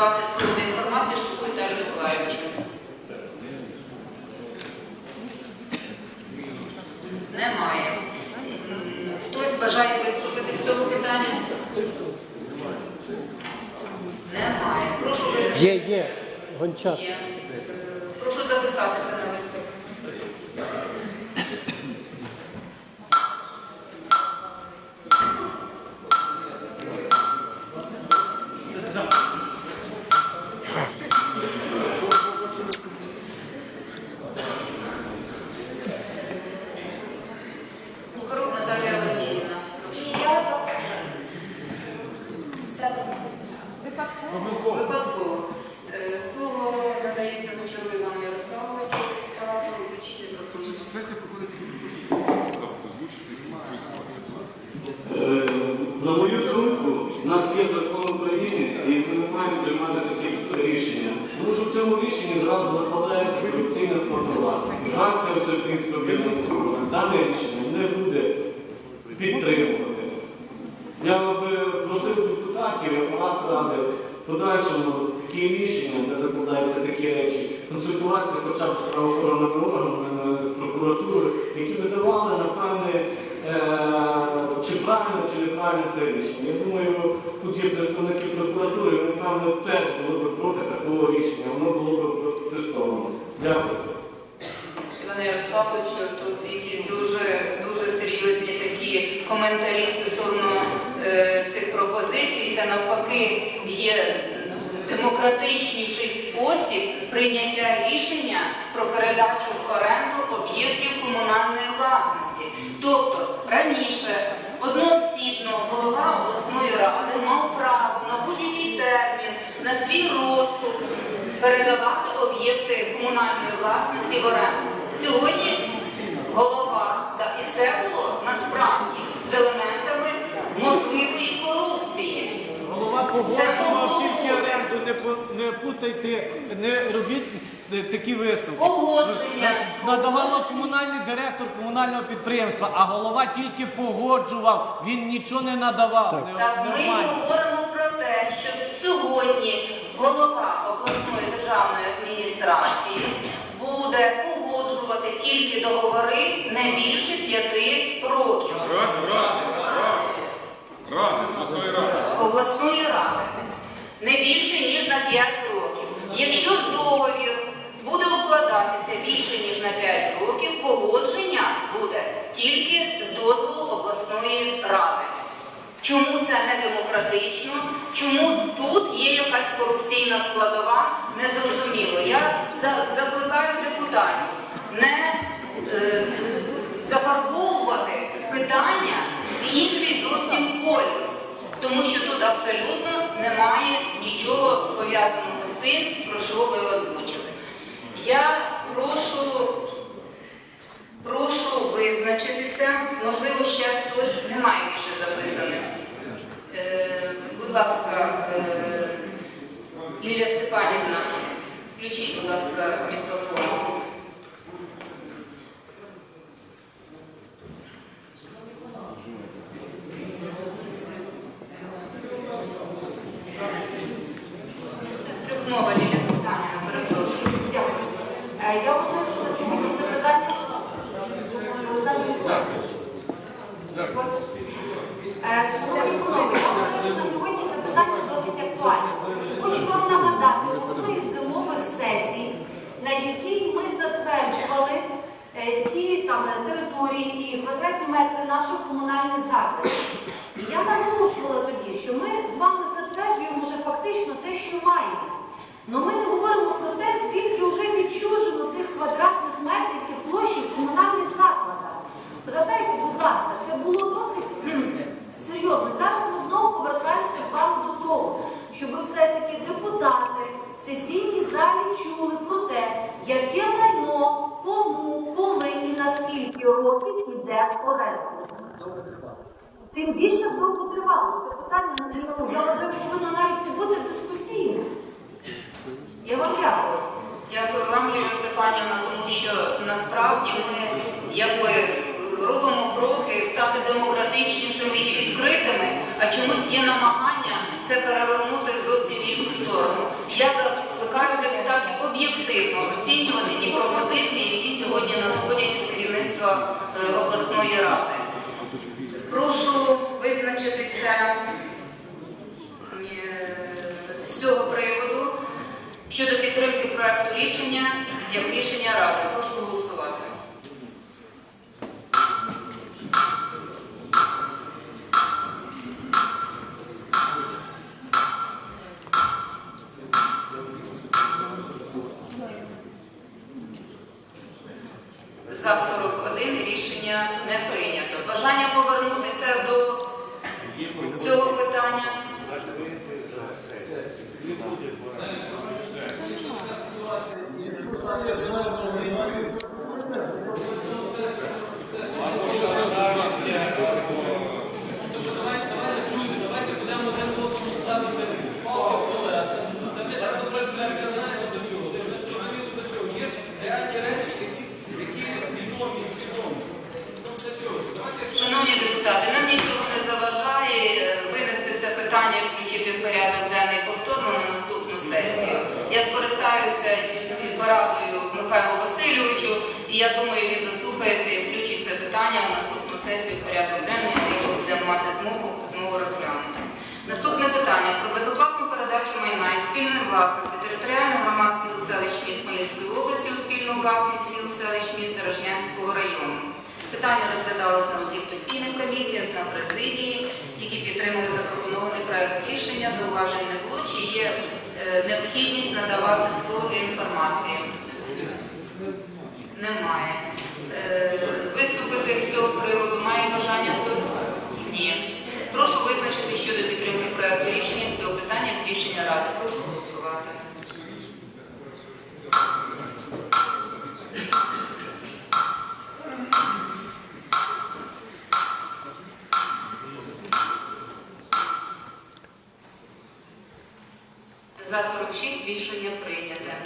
надавати слово інформації Шуку Віталію Миколаївичу. Немає. Хтось бажає виступити з цього питання? Немає. Прошу визначити. Є, є, гончар. Є. Прошу записатися На мою думку, у нас є закон України, і ми не маємо приймати такі рішення. Тому що в цьому рішенні зразу закладається корупційна складова. Фракція Всеукраїнського об'єднання дане рішення не буде підтримувати. Я просив депутатів, і апарат ради, в подальшому такі рішення, де закладаються такі речі, консультуватися хоча б з правоохоронними органами, з прокуратурою, які би давали, напевне, е, чи правильно, це рішення. Я думаю, тут є представники прокуратури, і, напевно, теж було б проти такого рішення, воно було б протестовано. Дякую. Іване Ярославовичу, тут якісь дуже, дуже серйозні такі коментарі стосовно е, цих пропозицій. Це навпаки є демократичніший спосіб прийняття рішення про передачу в оренду об'єктів комунальної власності. Тобто раніше одноосібно голова обласної ради мав право на будь-який термін, на свій розсуд передавати об'єкти комунальної власності в оренду. Сьогодні голова, да, і це було насправді з елементами можливої корупції. Це погоджував було. тільки оренду, не, путайте, не робіть е, такі висновки. Погодження. Надавало комунальний директор комунального підприємства, а голова тільки погоджував, він нічого не надавав. Не- Так, ми говоримо про те, що сьогодні голова обласної державної адміністрації буде погоджувати тільки договори не більше п'яти років. Ради, ради, ради. Ради, обласної ради. обласної ради не більше ніж на 5 років. Якщо ж договір буде укладатися більше ніж на 5 років, погодження буде тільки з дозволу обласної ради. Чому це не демократично? Чому тут є якась корупційна складова? Незрозуміло. Я закликаю депутатів не е, зафарбовувати питання в інший зовсім колір. Тому що тут абсолютно немає нічого пов'язаного з тим, про що ви озвучили. Я прошу, прошу визначитися, можливо, ще хтось немає більше записаних. Е, будь ласка, е, Степанівна, включіть, будь ласка, мікрофон. Трюкнова Лілія Степанівна, перепрошую. Е, Я вважаю, що на сьогодні це питання. Е, Шановні колеги, я вважаю, що на сьогодні це питання досить актуальне. Хочу вам нагадати одну із зимових сесій, на якій ми затверджували е, ті там території і квадратні метри наших комунальних закладів. І я наголошувала тоді, що ми з вами затверджуємо вже фактично те, що маємо. Но ми не говоримо про те, скільки вже йде оренду. Тим більше довго тривало. Це питання на ньому я повинно навіть бути дискусійне. Я вам дякую. Дякую вам, Лілія Степанівна, тому що насправді ми якби робимо кроки стати демократичнішими і відкритими, а чомусь є намагання це перевернути зовсім в іншу сторону. Я закликаю депутатів об'єктивно оцінювати ті пропозиції, які сьогодні надходять від керівництва е, ради. Прошу визначитися е, з цього приводу щодо підтримки проекту рішення як рішення ради. Прошу голосувати. За 41 рішення не прийнято. Бажання повернутися до цього питання. Шановні депутати, нам нічого не заважає е, винести це питання, включити в порядок денний повторно на наступну сесію. Я скористаюся порадою Михайлу Васильовичу, і я думаю, він дослухається і включить це питання на наступну сесію порядок денний, і ми його будемо мати змогу знову розглянути. Наступне питання про безоплатну передачу майна із спільної власності територіальних громад сіл селищ міст Хмельницької області у спільну власність сіл селищ міст Дорожнянського району. Питання розглядалося на усіх постійних комісіях, на президії, які підтримали запропонований проект рішення. Зауважень не було, чи є е, необхідність надавати слово інформації. Немає.